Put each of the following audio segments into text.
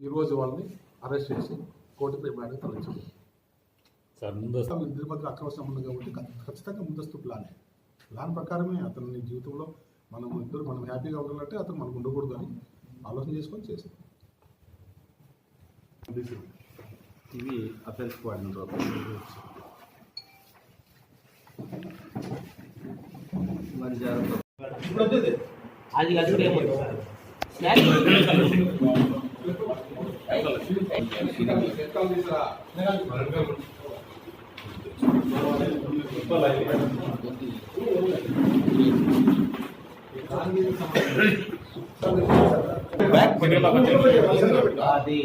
ఈరోజు వాళ్ళని అరెస్ట్ చేసి కోర్టుకు రిమాండ్కి తరలించారు. సార్ ముందు ప్రస్తుతం ఇద్దరి మధ్య అక్రమ సంబంధం కాబట్టి ఖచ్చితంగా ముందస్తు ప్లానే ప్లాన్ ప్రకారమే అతని జీవితంలో మనం ఇద్దరు మనం హ్యాపీగా ఉండాలంటే అతను మనకు ఉండకూడదు అని ఆలోచన చేసుకొని చేసాం ఇవి అఫెన్స్ వాడిన మరి జాగ్రత్త. అది స్నాక్స్ అది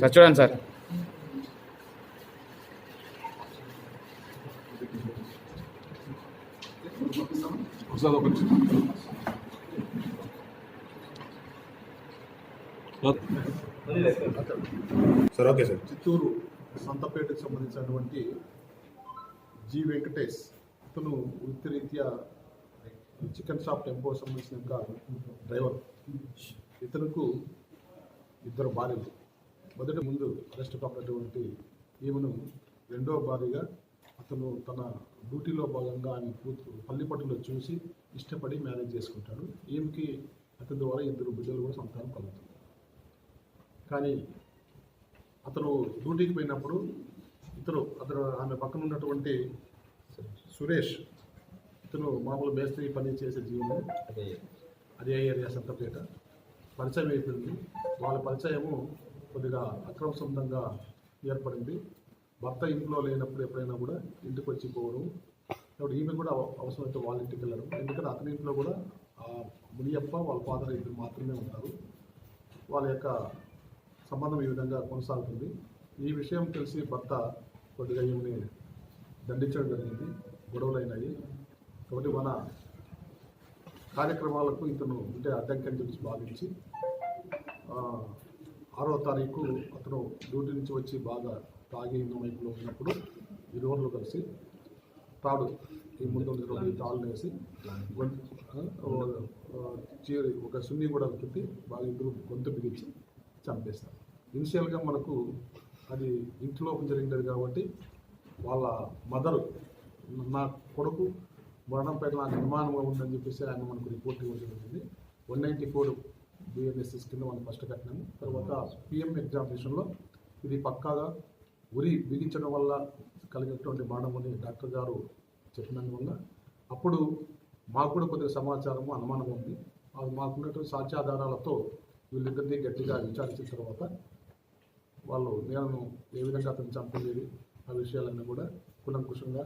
సార్ చూడండి సార్. నిమిషం. సార్ ఓకే సార్ చిత్తూరు సంతపేటకు సంబంధించినటువంటి జి వెంకటేష్. ఇతను వృత్తిరీత్యా చికెన్ షాప్ టెంపో సంబంధించిన డ్రైవర్. ఇతనుకు ఇద్దరు భార్యలు. మొదటి ముందు అరెస్ట్ కాపినటువంటి ఈమెను రెండో భార్యగా అతను తన డ్యూటీలో భాగంగా ఆమె కూతురు పల్లిపట్టులో చూసి ఇష్టపడి మ్యారేజ్ చేసుకుంటాడు. ఈమెకి అతని ద్వారా ఇద్దరు బిడ్డలు కూడా సంతానం కలుగుతుంది. కానీ అతను డ్యూటీకి పోయినప్పుడు ఇతను అతను ఆమె పక్కన ఉన్నటువంటి సురేష్ ఇతను మామూలు మేస్త్రి పని చేసే జీవనం. అదే. అదే ఏరియా సంతపేట పరిచయం అయిపోయింది. వాళ్ళ పరిచయము కొద్దిగా అక్రమ సొంతంగా ఏర్పడింది. భర్త ఇంట్లో లేనప్పుడు ఎప్పుడైనా కూడా ఇంటికి వచ్చి పోవడం. కాబట్టి ఈమె కూడా అవ- అవసరమైతే వాళ్ళ ఇంటికి వెళ్ళడం. ఎందుకంటే అతని ఇంట్లో కూడా ఆ మునియప్ప వాళ్ళ ఫాదర్ ఇద్దరు మాత్రమే ఉంటారు. వాళ్ళ యొక్క సంబంధం ఈ విధంగా కొనసాగుతుంది. ఈ విషయం తెలిసి భర్త కొద్దిగా ఈమెని దండించడం జరిగింది. గొడవలు అయినాయి కాబట్టి మన కార్యక్రమాలకు ఇతను అంటే అడ్డంకి అని చెప్పి భావించి ఆరో తారీఖు అతను డ్యూటీ నుంచి వచ్చి బాగా తాగి వైపులో ఉన్నప్పుడు ఇరువురు కలిసి తాడు ఈ ముందు ఉన్నటువంటి తాళ్ళు వేసి చీరి ఒక సున్ని కూడా చుట్టి వాళ్ళ ఇద్దరు గొంతు బిగించి చంపేస్తారు. ఇనిషియల్గా మనకు అది ఇంట్లో జరిగినది కాబట్టి వాళ్ళ మదరు నా కొడుకు మరణం పైన నాకు అనుమానంగా ఉందని చెప్పేసి ఆయన మనకు రిపోర్ట్ ఇవ్వడం జరిగింది. వన్ నైంటీ ఫోర్ బిఎన్ఎస్ఎస్ కింద మనం ఫస్ట్ కట్టినాము. తర్వాత పిఎం ఎగ్జామినేషన్లో ఇది పక్కాగా ఉరి బిగించడం వల్ల కలిగినటువంటి మరణమని అని డాక్టర్ గారు చెప్పినందువల్ల అప్పుడు మాకు కూడా కొద్దిగా సమాచారము అనుమానం ఉంది. అది మాకున్నటువంటి సాక్ష్యాధారాలతో వీళ్ళిద్దరినీ గట్టిగా విచారించిన తర్వాత వాళ్ళు నేను ఏ విధంగా అతను చంపలేదు ఆ విషయాలన్నీ కూడా కులంకుశంగా